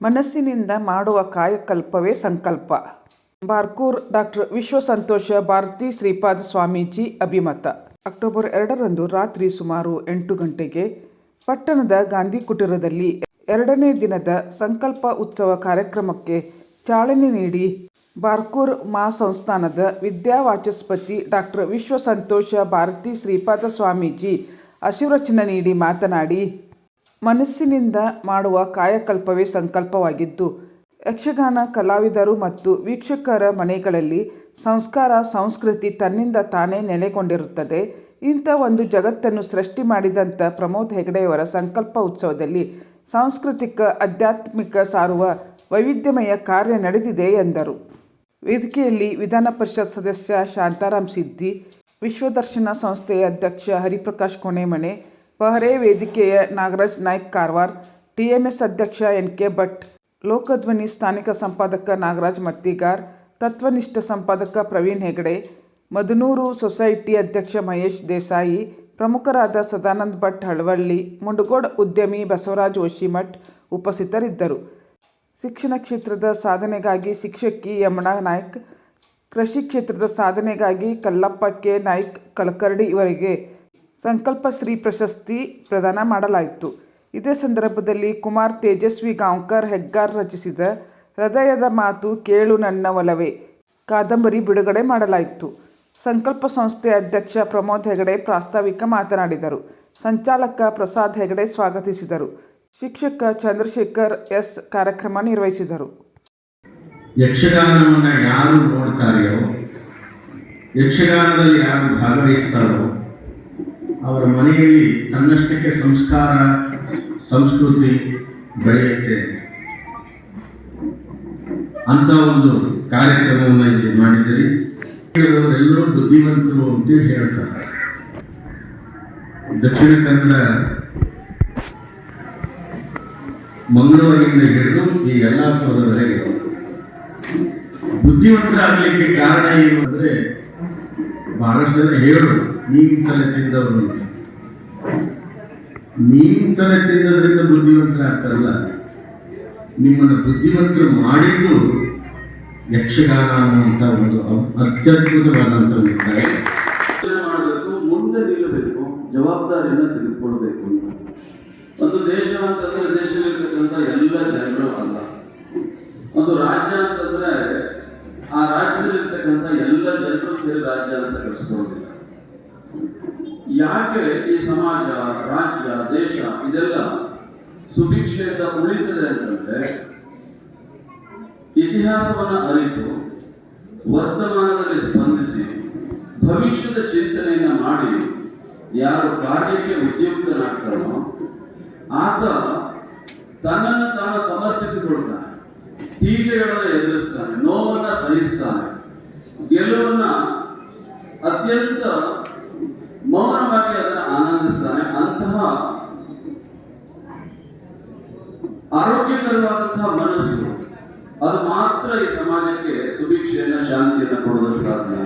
ಮನಸ್ಸಿನಿಂದ ಮಾಡುವ ಕಾಯಕಲ್ಪವೇ ಸಂಕಲ್ಪ. ಬಾರ್ಕೂರ್ ಡಾಕ್ಟರ್ ವಿಶ್ವಸಂತೋಷ, ಭಾರತಿ ಶ್ರೀಪಾದ ಸ್ವಾಮೀಜಿ ಅಭಿಮತ. ಅಕ್ಟೋಬರ್ ಎರಡರಂದು ರಾತ್ರಿ ಸುಮಾರು ಎಂಟು ಗಂಟೆಗೆ ಪಟ್ಟಣದ ಗಾಂಧಿ ಕುಟೀರದಲ್ಲಿ ಎರಡನೇ ದಿನದ ಸಂಕಲ್ಪ ಉತ್ಸವ ಕಾರ್ಯಕ್ರಮಕ್ಕೆ ಚಾಲನೆ ನೀಡಿ ಬಾರ್ಕೂರ್ ಮಹಾಸಂಸ್ಥಾನದ ವಿದ್ಯಾವಾಚಸ್ಪತಿ ಡಾಕ್ಟರ್ ವಿಶ್ವಸಂತೋಷ, ಭಾರತಿ ಶ್ರೀಪಾದ ಸ್ವಾಮೀಜಿ ಆಶೀರ್ವಚನ ನೀಡಿ ಮಾತನಾಡಿ ಮನಸ್ಸಿನಿಂದ ಮಾಡುವ ಕಾಯಕಲ್ಪವೇ ಸಂಕಲ್ಪವಾಗಿದ್ದು, ಯಕ್ಷಗಾನ ಕಲಾವಿದರು ಮತ್ತು ವೀಕ್ಷಕರ ಮನೆಗಳಲ್ಲಿ ಸಂಸ್ಕಾರ, ಸಂಸ್ಕೃತಿ ತನ್ನಿಂದ ತಾನೇ ನೆಲೆಗೊಂಡಿರುತ್ತದೆ. ಇಂಥ ಒಂದು ಜಗತ್ತನ್ನು ಸೃಷ್ಟಿ ಮಾಡಿದಂಥ ಪ್ರಮೋದ್ ಹೆಗಡೆಯವರ ಸಂಕಲ್ಪ ಉತ್ಸವದಲ್ಲಿ ಸಾಂಸ್ಕೃತಿಕ, ಆಧ್ಯಾತ್ಮಿಕ ಸಾರುವ ವೈವಿಧ್ಯಮಯ ಕಾರ್ಯ ನಡೆದಿದೆ ಎಂದರು. ವೇದಿಕೆಯಲ್ಲಿ ವಿಧಾನ ಪರಿಷತ್ ಸದಸ್ಯ ಶಾಂತಾರಾಮ್ ಸಿದ್ದಿ ವಿಶ್ವದರ್ಶನ ಸಂಸ್ಥೆಯ ಅಧ್ಯಕ್ಷ ಹರಿಪ್ರಕಾಶ್ ಕೊನೆಮನೆ ಪಹರೆ ವೇದಿಕೆಯ ನಾಗರಾಜ್ ನಾಯ್ಕ್ ಕಾರವಾರ್, ಟಿಎಂಎಸ್ ಅಧ್ಯಕ್ಷ ಎನ್ ಕೆ ಭಟ್, ಲೋಕಧ್ವನಿ ಸ್ಥಾನಿಕ ಸಂಪಾದಕ ನಾಗರಾಜ್ ಮತ್ತಿಗಾರ್, ತತ್ವನಿಷ್ಠ ಸಂಪಾದಕ ಪ್ರವೀಣ್ ಹೆಗಡೆ, ಮದನೂರು ಸೊಸೈಟಿ ಅಧ್ಯಕ್ಷ ಮಹೇಶ್ ದೇಸಾಯಿ, ಪ್ರಮುಖರಾದ ಸದಾನಂದ ಭಟ್ ಹಳವಳ್ಳಿ, ಮುಂಡಗೋಡ್ ಉದ್ಯಮಿ ಬಸವರಾಜ್ ಓಶಿಮಠ್ ಉಪಸ್ಥಿತರಿದ್ದರು. ಶಿಕ್ಷಣ ಕ್ಷೇತ್ರದ ಸಾಧನೆಗಾಗಿ ಶಿಕ್ಷಕಿ ಯಮುನಾ ನಾಯ್ಕ್, ಕೃಷಿ ಕ್ಷೇತ್ರದ ಸಾಧನೆಗಾಗಿ ಕಲ್ಲಪ್ಪ ಕೆ ನಾಯ್ಕ್ ಕಲಕರ್ಡಿ ಇವರಿಗೆ ಸಂಕಲ್ಪ ಶ್ರೀ ಪ್ರಶಸ್ತಿ ಪ್ರದಾನ ಮಾಡಲಾಯಿತು. ಇದೇ ಸಂದರ್ಭದಲ್ಲಿ ಕುಮಾರ್ ತೇಜಸ್ವಿ ಗಾಂವ್ಕರ್ ಹೆಗ್ಗಾರ್ ರಚಿಸಿದ ಹೃದಯದ ಮಾತು ಕೇಳು ನನ್ನ ಒಲವೇ ಕಾದಂಬರಿ ಬಿಡುಗಡೆ ಮಾಡಲಾಯಿತು. ಸಂಕಲ್ಪ ಸಂಸ್ಥೆ ಅಧ್ಯಕ್ಷ ಪ್ರಮೋದ್ ಹೆಗಡೆ ಪ್ರಾಸ್ತಾವಿಕ ಮಾತನಾಡಿದರು. ಸಂಚಾಲಕ ಪ್ರಸಾದ್ ಹೆಗಡೆ ಸ್ವಾಗತಿಸಿದರು. ಶಿಕ್ಷಕ ಚಂದ್ರಶೇಖರ್ ಎಸ್ ಕಾರ್ಯಕ್ರಮ ನಿರ್ವಹಿಸಿದರು. ಯಕ್ಷಗಾನವನ್ನು ಯಾರು ನೋಡ್ತಾರೆಯೋ, ಯಕ್ಷಗಾನದಲ್ಲಿ ಯಾರು ಭಾಗವಹಿಸ್ತಾರೋ ಅವರ ಮನೆಯಲ್ಲಿ ತನ್ನಷ್ಟಕ್ಕೆ ಸಂಸ್ಕಾರ, ಸಂಸ್ಕೃತಿ ಬೆಳೆಯುತ್ತೆ. ಅಂತ ಒಂದು ಕಾರ್ಯಕ್ರಮವನ್ನು ಇಲ್ಲಿ ಮಾಡಿದ್ದೀರಿ. ಎಲ್ಲರೂ ಬುದ್ಧಿವಂತರು ಅಂತೇಳಿ ಹೇಳ್ತಾರೆ. ದಕ್ಷಿಣ ಕನ್ನಡ ಮಂಗಳೂರಿನಿಂದ ಹಿಡಿದು ಈ ಬುದ್ಧಿವಂತರ ಬುದ್ಧಿವಂತರಾಗಲಿಕ್ಕೆ ಕಾರಣ ಏನು ಅಂದ್ರೆ ಬಹಳಷ್ಟು ಜನ ಹೇಳು ನೀನ್ ತಲೆ ತಿಂದವರು ಅಂತ ನೀನ್ ತಲೆ ತಿನ್ನೋದ್ರಿಂದ ಬುದ್ಧಿವಂತರಾಗ್ತಾರಲ್ಲ, ನಿಮ್ಮನ್ನು ಬುದ್ಧಿವಂತರು ಮಾಡಿದ್ದು ಯಕ್ಷಗಾನ ಅನ್ನುವಂಥ ಒಂದು ಅತ್ಯದ್ಭುತವಾದಂಥ ಒಂದು ಮಾಡಬೇಕು ಮುಂದೆ ನಿಲ್ಲಬೇಕು, ಜವಾಬ್ದಾರಿಯನ್ನು ತೆಗೆದುಕೊಳ್ಬೇಕು ಅಂತ. ಒಂದು ದೇಶ ಅಂತಂದ್ರೆ ದೇಶದಲ್ಲಿರ್ತಕ್ಕಂಥ ಎಲ್ಲ ಜನರು ಅಲ್ಲ ಒಂದು ರಾಜ್ಯ ಅಂತಂದ್ರೆ ಆ ರಾಜ್ಯದಲ್ಲಿರ್ತಕ್ಕಂಥ ಎಲ್ಲ ಜನರು ಸೇರಿ ರಾಜ್ಯ ಅಂತ ಕಳಿಸ್ಕೊಂಡಿಲ್ಲ ಯಾಕೆ ಈ ಸಮಾಜ, ರಾಜ್ಯ, ದೇಶ ಇದೆಲ್ಲ ಸುಭಿಕ್ಷೆಯಿಂದ ಉಳಿತದೆ ಅಂತಂದ್ರೆ ಇತಿಹಾಸವನ್ನ ಅರಿತು ವರ್ತಮಾನದಲ್ಲಿ ಸ್ಪಂದಿಸಿ ಭವಿಷ್ಯದ ಚಿಂತನೆಯನ್ನ ಮಾಡಿ ಯಾರು ಕಾರ್ಯಕ್ಕೆ ಉದ್ಯುಕ್ತನಾಗ್ತಾನೋ ಆತ ತನ್ನನ್ನು ತಾನು ಸಮರ್ಪಿಸಿಕೊಳ್ತಾನೆ. ಟೀಕೆಗಳನ್ನು ಎದುರಿಸ್ತಾನೆ ಗೆಲುವನ್ನ ಅತ್ಯಂತ ಮೌನವಾಗಿ ಅದನ್ನು ಆನಂದಿಸ್ತಾನೆ ಅಂತಹ ಆರೋಗ್ಯಕರವಾದಂತಹ ಮನಸ್ಸು, ಅದು ಮಾತ್ರ ಈ ಸಮಾಜಕ್ಕೆ ಸುಭಿಕ್ಷೆಯನ್ನ, ಶಾಂತಿಯನ್ನ ಕೊಡೋದಕ್ಕೆ ಸಾಧ್ಯ.